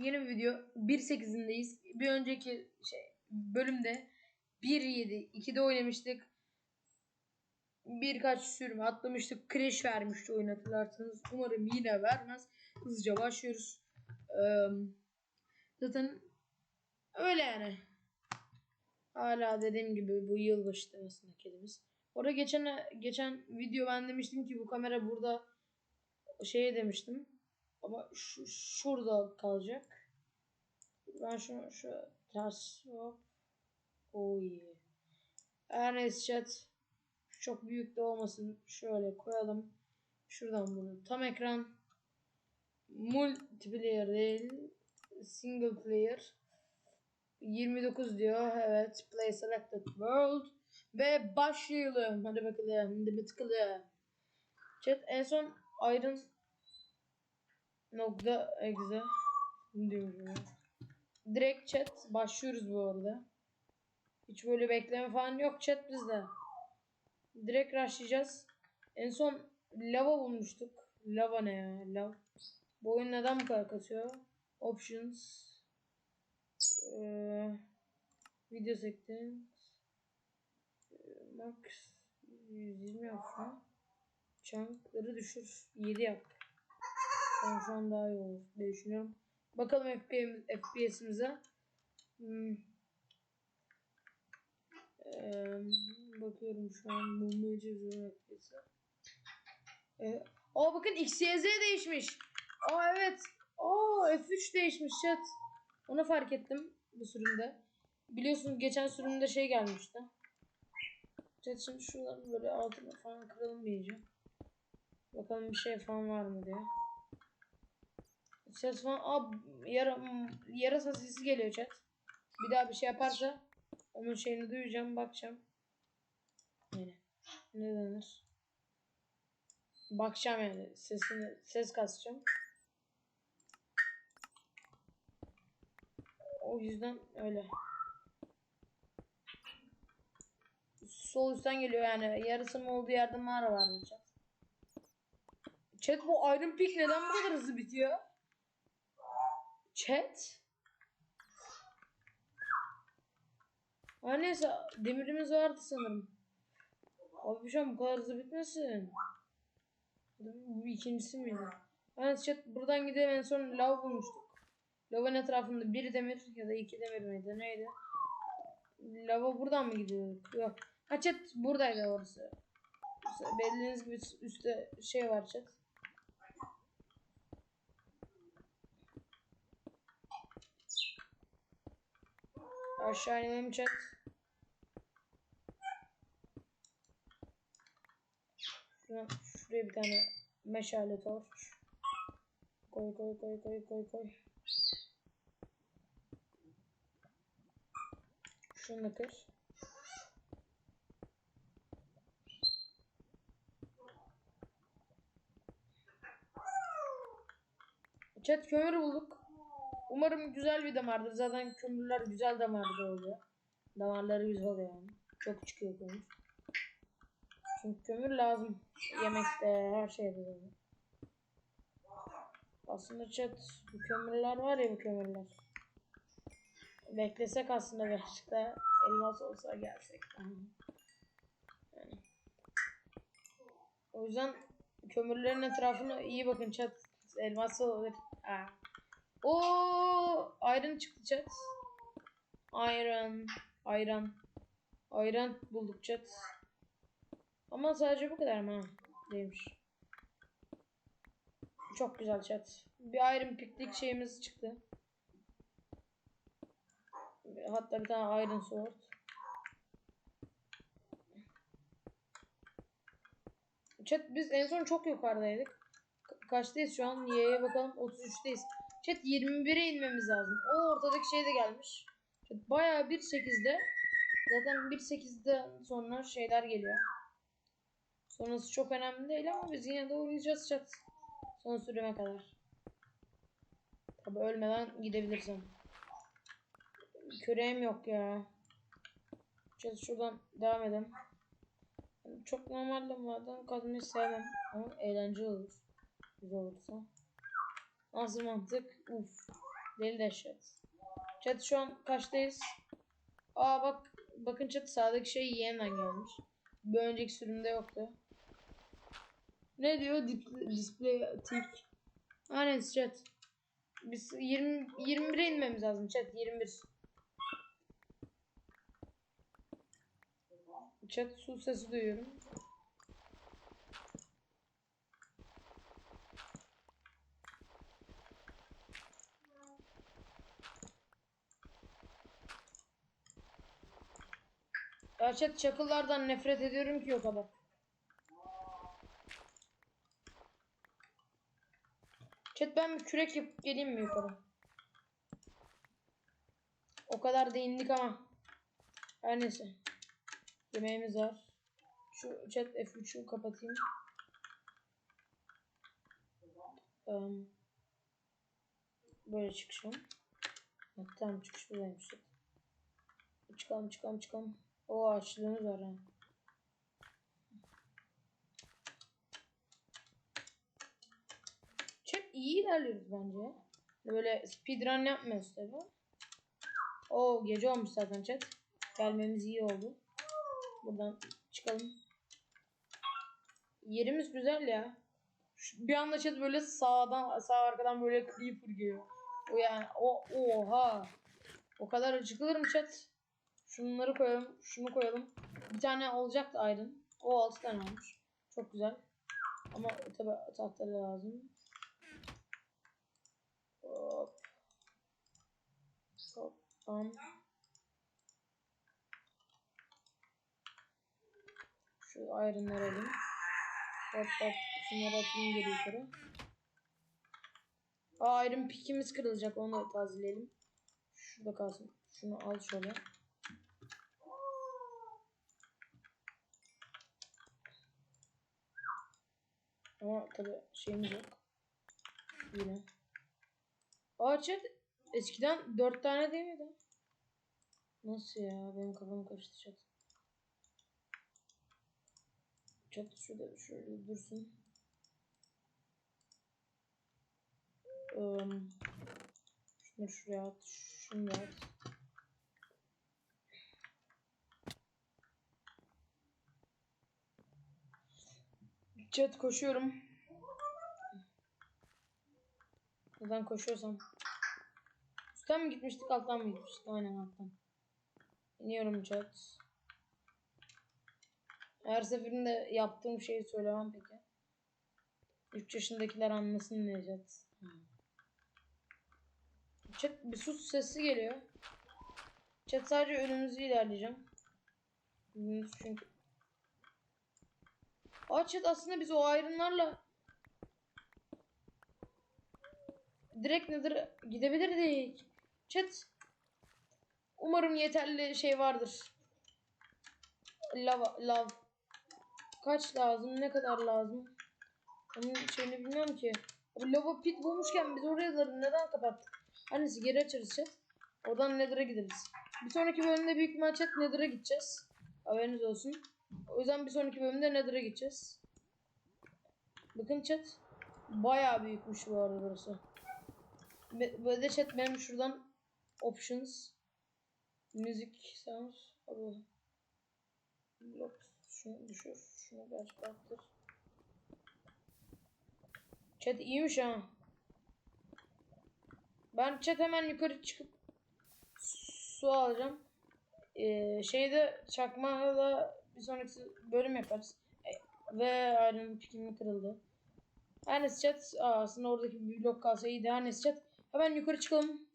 Yeni bir video. 1.8'indeyiz. Bir önceki şey bölümde 1.7 2'de oynamıştık. Birkaç sürüm atlamıştık. Crash vermişti oyun. Umarım yine vermez. Hızlıca başlıyoruz. Ee, zaten öyle yani. Hala dediğim gibi bu yılbaşı temasında kedimiz. Orada geçen geçen video ben demiştim ki bu kamera burada şeye demiştim. Ama şu, şurada kalacak. Ben şu şu ters hop. Oh yeah. Her neyse chat. Çok büyük de olmasın. Şöyle koyalım. Şuradan bunu. Tam ekran. Multiplayer değil. Single player. 29 diyor. Evet. Play selected world. Ve başlayalım. Hadi bakalım. Hadi bakalım. Chat en son Iron nokta exe diyorum. Direkt chat başlıyoruz bu arada. Hiç böyle bekleme falan yok chat bizde. Direkt rushlayacağız. En son lava bulmuştuk. Lava ne ya? Lava. Bu oyun neden bu kadar kasıyor? Options. Ee, video settings. Max 120 yapsın. Chunk'ları düşür. 7 yap. Ben şu an daha iyi olur diye düşünüyorum. Bakalım FPS'imize. Hmm. Ee, bakıyorum şu an çalışıyorum FPS'e. Ee, aa bakın XYZ değişmiş. Aa evet. Aa F3 değişmiş chat. Onu fark ettim bu sürümde. Biliyorsunuz geçen sürümde şey gelmişti. Chat şimdi şuradan böyle altına falan kıralım diyeceğim. Bakalım bir şey falan var mı diye. Ses falan. Aa, yara, yarasa sesi geliyor chat. Bir daha bir şey yaparsa onun şeyini duyacağım bakacağım. Yani ne denir? Bakacağım yani sesini ses kasacağım. O yüzden öyle. Sol üstten geliyor yani. Yarısının olduğu yerde mağara var chat. Chat bu Iron Peak neden bu kadar hızlı bitiyor? Chat? Ha neyse demirimiz vardı sanırım. Abi şu an bu kadar hızlı bitmesin. Bu ikincisi miydi? Yani chat buradan gidelim en son lav bulmuştuk. Lavın etrafında bir demir ya da iki demir miydi neydi? Lava buradan mı gidiyorduk? Yok. Ha chat buradaydı orası. Belirlediğiniz gibi üstte şey var chat. Aşağı inelim chat. Şuraya bir tane meşale torç. Koy koy koy koy koy koy. Şunu kır. Chat kömür bulduk. Umarım güzel bir damardır. Zaten kömürler güzel damarda oluyor. Damarları güzel oluyor yani. Çok çıkıyor kömür. Çünkü kömür lazım. Yemekte her şeyde lazım. Aslında chat bu kömürler var ya bu kömürler. Beklesek aslında birazcık da elmas olsa gelsek. Yani. O yüzden kömürlerin etrafına iyi bakın chat. Elmas olur. Aa. O Iron çıktı chat. Iron. Iron. Iron bulduk chat. Ama sadece bu kadar mı? Değilmiş. Çok güzel chat. Bir Iron piklik şeyimiz çıktı. Hatta bir tane Iron Sword. Chat biz en son çok yukarıdaydık. Ka kaçtayız şu an? Y'ye bakalım. 33'teyiz. Chat 21'e inmemiz lazım. O ortadaki şey de gelmiş. Chat bayağı 1.8'de. Zaten 1.8'de sonra şeyler geliyor. Sonrası çok önemli değil ama biz yine de oynayacağız chat. Son süreme kadar. Tabi ölmeden gidebilirsem. Küreğim yok ya. Chat şuradan devam edelim. Çok normalde maden kazmayı sevmem. Ama eğlenceli olur. Güzel olursa. Nasıl mantık? Uf. Deli dehşet. Chat şu an kaçtayız? Aa bak bakın chat sağdaki şey yeniden gelmiş. Bir önceki sürümde yoktu. Ne diyor? Display tick. Aynen chat. Biz 20 21'e inmemiz lazım chat 21. Chat su sesi duyuyorum. Chat çakıllardan nefret ediyorum ki o kadar. Chat ben bir kürek yapıp geleyim mi yukarı? O kadar da indik ama. Her neyse. Yemeğimiz var. Şu chat F3'ü kapatayım. Um, böyle çıkışım. Ha, tamam çıkış buradaymış. Çıkalım çıkalım çıkalım. O açlığımız var ha. Çok iyi ilerliyoruz bence. Böyle speedrun yapmıyoruz tabi. O gece olmuş zaten chat. Gelmemiz iyi oldu. Buradan çıkalım. Yerimiz güzel ya. Bir anda chat böyle sağdan sağ arkadan böyle creeper geliyor. O yani o oha. O kadar acıkılır mı chat? Şunları koyalım. Şunu koyalım. Bir tane olacaktı iron. O 6 tane olmuş. Çok güzel. Ama tabi tahta lazım. Hop. Hop. Bam. Şu iron'ları alayım. Hop hop. Şunları atayım geri yukarı. Aa iron pikimiz kırılacak. Onu da tazeleyelim. Şurada kalsın. Şunu al şöyle. Ama tabi şeyimiz yok. Yine. Aa chat eskiden 4 tane değil miydi? Nasıl ya? Benim kafam karıştı chat. Chat şurada şöyle dursun. Um, şunu şuraya at. Şunu at. Chat koşuyorum. Neden koşuyorsam. Üstten mi gitmiştik alttan mı gitmiştik? Aynen alttan. İniyorum chat. Her seferinde yaptığım şeyi söylemem peki. 3 yaşındakiler anlasın diye chat. Chat bir sus sesi geliyor. Chat sadece önümüzü ilerleyeceğim. Önümüz çünkü Chat aslında biz o ayrımlarla direkt nedir gidebilirdik. Chat umarım yeterli şey vardır. Lava, lav. Kaç lazım? Ne kadar lazım? Onun şeyini bilmiyorum ki. Abi lava pit bulmuşken biz oraya da neden kapattık? Annesi geri açarız chat. Oradan Nether'a gideriz. Bir sonraki bölümde büyük ihtimal chat Nether'a gideceğiz. Haberiniz olsun. O yüzden bir sonraki bölümde Nether'a gideceğiz. Bakın chat. Bayağı büyükmüş bu arada burası. Böyle de chat benim şuradan options müzik sounds abi blok şunu düşür şunu biraz arttır chat iyiymiş ha ben chat hemen yukarı çıkıp su alacağım ee, şeyde çakmağla bir sonraki bölüm yaparız E, ve iron pikimi kırıldı her neyse chat aslında oradaki bir blok kalsa iyiydi her neyse chat hemen yukarı çıkalım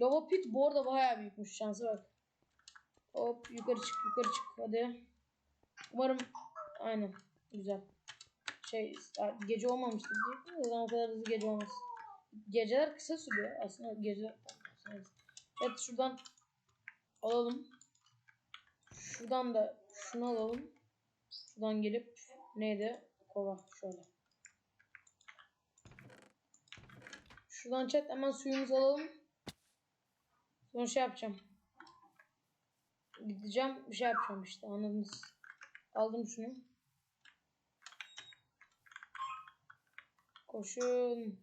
Lava pit bu arada bayağı büyükmüş şansı bak. Hop yukarı çık yukarı çık hadi. Umarım aynen güzel. Şey gece olmamıştı de o kadar hızlı gece olmaz. Geceler kısa sürüyor aslında gece. Evet şuradan alalım. Şuradan da şunu alalım. Şuradan gelip neydi? Kova şöyle. Şuradan chat hemen suyumuzu alalım. Sonra şey yapacağım. Gideceğim bir şey yapacağım işte anladınız. Aldım şunu. Koşun.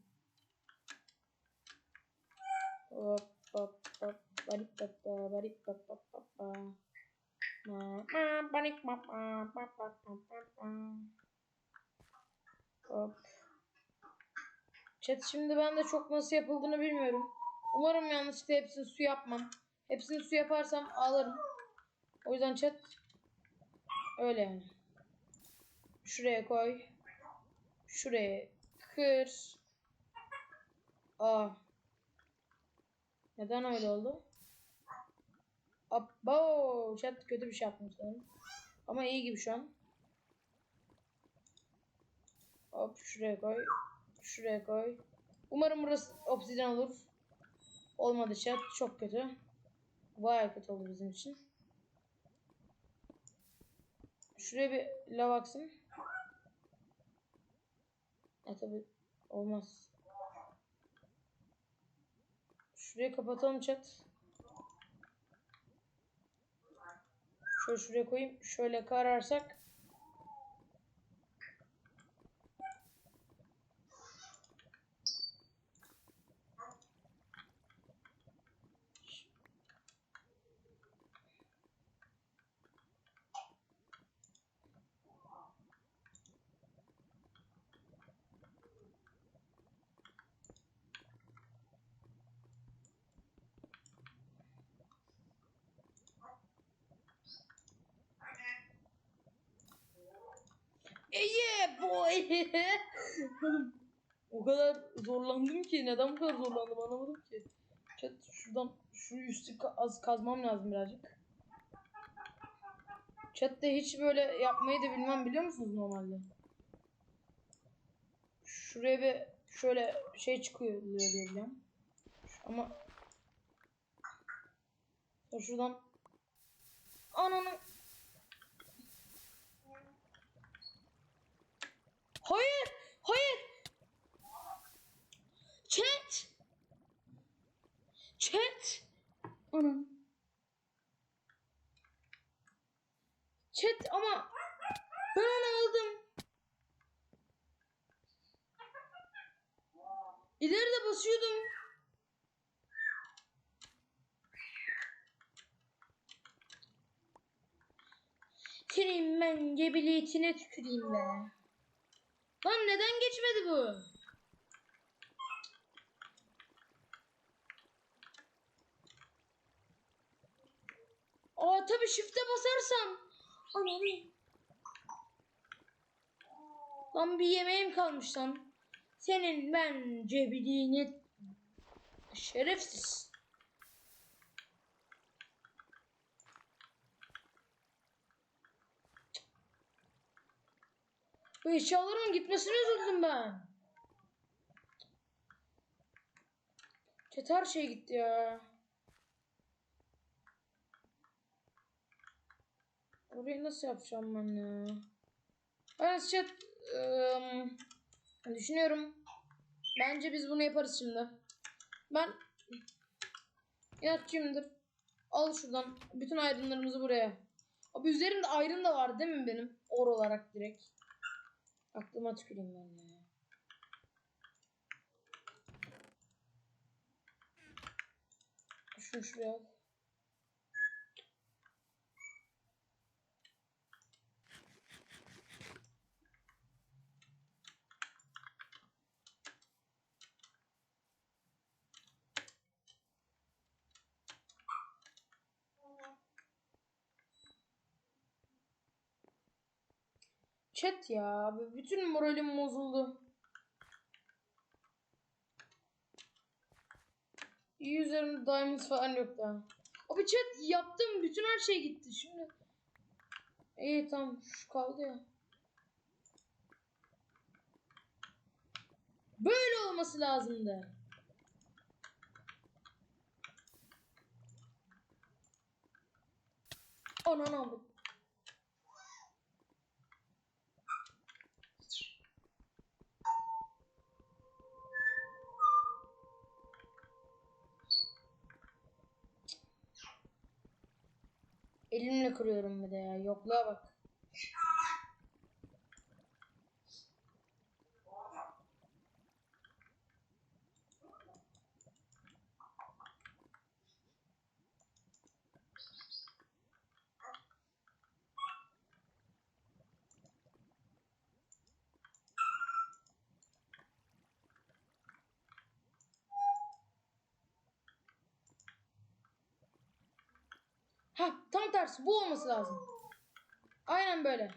Hop hop hop. Barip papa barip papa papa. Hop. Chat şimdi ben de çok nasıl yapıldığını bilmiyorum. Umarım yanlışlıkla hepsini su yapmam. Hepsini su yaparsam ağlarım. O yüzden chat öyle yani. Şuraya koy. Şuraya kır. Aa. Neden öyle oldu? Abo, chat kötü bir şey yaptım sanırım. Ama iyi gibi şu an. Hop şuraya koy. Şuraya koy. Umarım burası obsidyen olur. Olmadı chat. Çok kötü. Vay kötü oldu bizim için. Şuraya bir lav aksın. E tabi olmaz. Şurayı kapatalım chat. Şöyle şuraya koyayım. Şöyle kararsak. Yeah boy. o kadar zorlandım ki neden bu kadar zorlandım anlamadım ki. Chat şuradan şu üstü az kazmam lazım birazcık. Chat'te hiç böyle yapmayı da bilmem biliyor musunuz normalde? Şuraya bir şöyle şey çıkıyor diye biliyorum. Ama şuradan ananı Hayır! Hayır! Chat! Chat! Anam. Chat ama ben onu aldım. İleride basıyordum. Senin ben gebiliyetine tüküreyim be. Lan neden geçmedi bu? Aa tabii shift'e basarsam. Anam. Lan bir yemeğim kalmış lan. Senin ben cebiliğini şerefsiz. Bu eşyaların gitmesine üzüldüm ben. Chat her şey gitti ya. Orayı nasıl yapacağım ben ya? Ben chat ıı, düşünüyorum. Bence biz bunu yaparız şimdi. Ben inatçıyımdır. Al şuradan bütün ayrımlarımızı buraya. Abi üzerimde ayrım da var değil mi benim? Or olarak direkt. Aklıma tüküreyim ben ya. Şunu şuraya al. Chat ya. Bütün moralim bozuldu. İyi üzerimde diamonds falan yok daha. Abi chat yaptım. Bütün her şey gitti. Şimdi. İyi tamam. Şu kaldı ya. Böyle olması lazımdı. Ananı aldım. Elimle kırıyorum bir de ya. Yokluğa bak. Ha tam tersi bu olması lazım. Aynen böyle.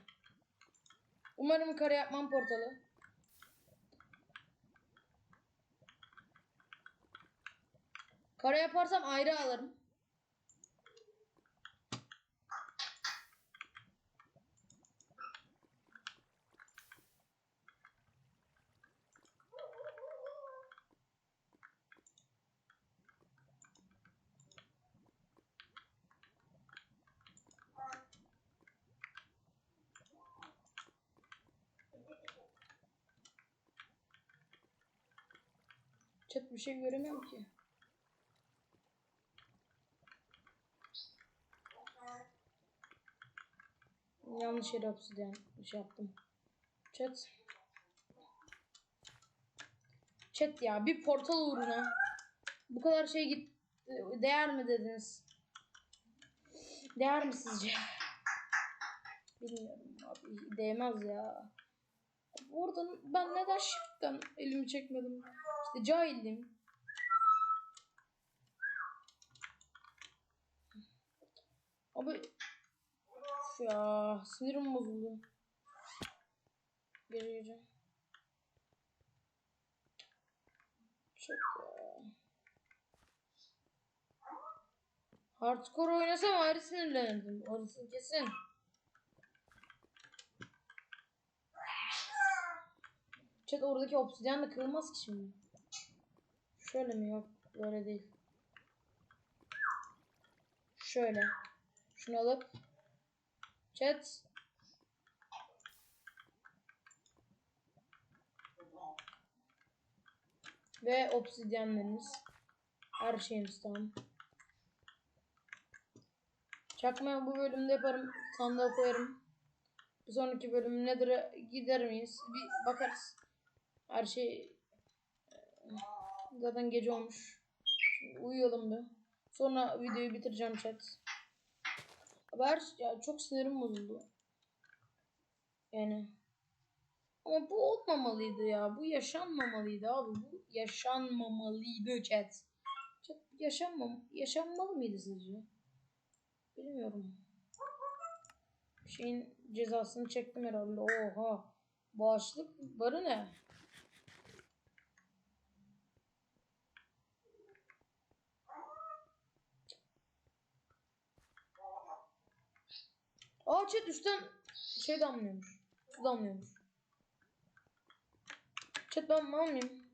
Umarım kare yapmam portalı. Kare yaparsam ayrı alırım. Chat bir şey göremiyorum ki. Yanlış yere obsidian şey yaptım. Chat. Chat ya bir portal uğruna bu kadar şey git değer mi dediniz? Değer mi sizce? Bilmiyorum abi değmez ya. Oradan ben neden shift'ten elimi çekmedim? İşte cahildim. Abi Üf ya sinirim bozuldu. Geri geri. Çok ya. Hardcore oynasam ayrı sinirlenirdim. Orası kesin. Chat oradaki obsidyen de kırılmaz ki şimdi. Şöyle mi yok? Böyle değil. Şöyle. Şunu alıp Chat. Ve obsidyenlerimiz. Her şeyimiz tamam. Çakma bu bölümde yaparım. Sandığa koyarım. Bir sonraki bölüm nedir gider miyiz? Bir bakarız. Her şey zaten gece olmuş. Şimdi uyuyalım bir. Sonra videoyu bitireceğim chat. Haber ya çok sinirim bozuldu. Yani ama bu olmamalıydı ya. Bu yaşanmamalıydı abi. Bu yaşanmamalıydı chat. Chat yaşanmam yaşanmalı mıydı sizce? Bilmiyorum. Şeyin cezasını çektim herhalde. Oha. Bağışlık barı ne? Aa chat üstten şey damlıyormuş. Su damlıyormuş. Chat ben mal mıyım?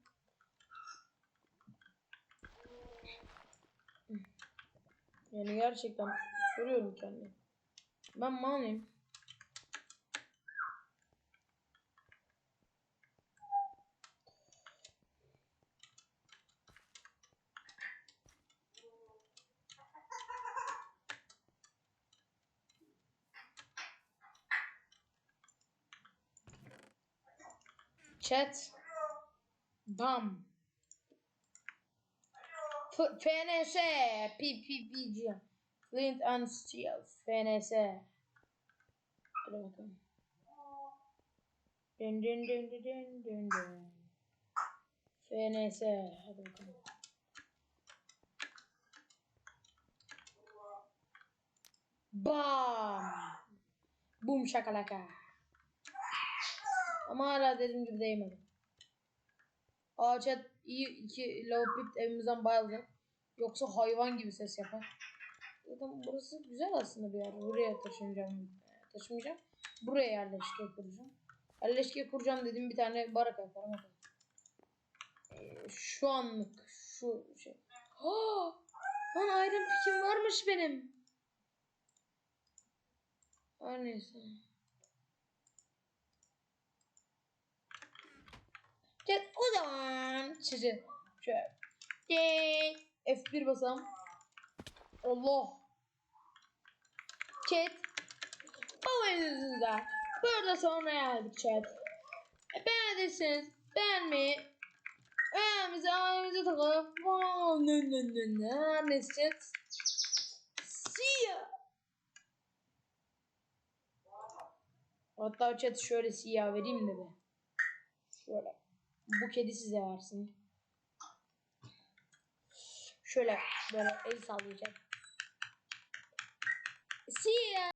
Yani gerçekten soruyorum kendime. Ben mal mıyım? Chat. Bam. FNS. PPPG. Flint and Steel. FNS. Hadi bakalım. Dün dün dün dün dün dün dün. FNS. Bam. Boom şakalaka. Ama hala dediğim gibi değmedi. Chat iyi iki Leopard evimizden bayıldı. Yoksa hayvan gibi ses yapar. Zaten burası güzel aslında bir yer. Buraya taşınacağım. Taşımayacağım. Buraya yerleşke kuracağım. Yerleşke kuracağım dediğim bir tane baraka yaparım. Ee, şu anlık şu şey. Ha! Lan Iron Pick'im varmış benim. Her neyse. Chat o zaman sizi şöyle de F1 basam. Allah. Chat. Videomuzda burada sonra geldik chat. E, beğendiyseniz beğenmeyi beğenmemizi abimize takılıp ne ne ne ne neyse. See ya. Hatta chat şöyle siyah vereyim de be. Şöyle. Bu kedi size versin. Şöyle böyle el sallayacak. See ya.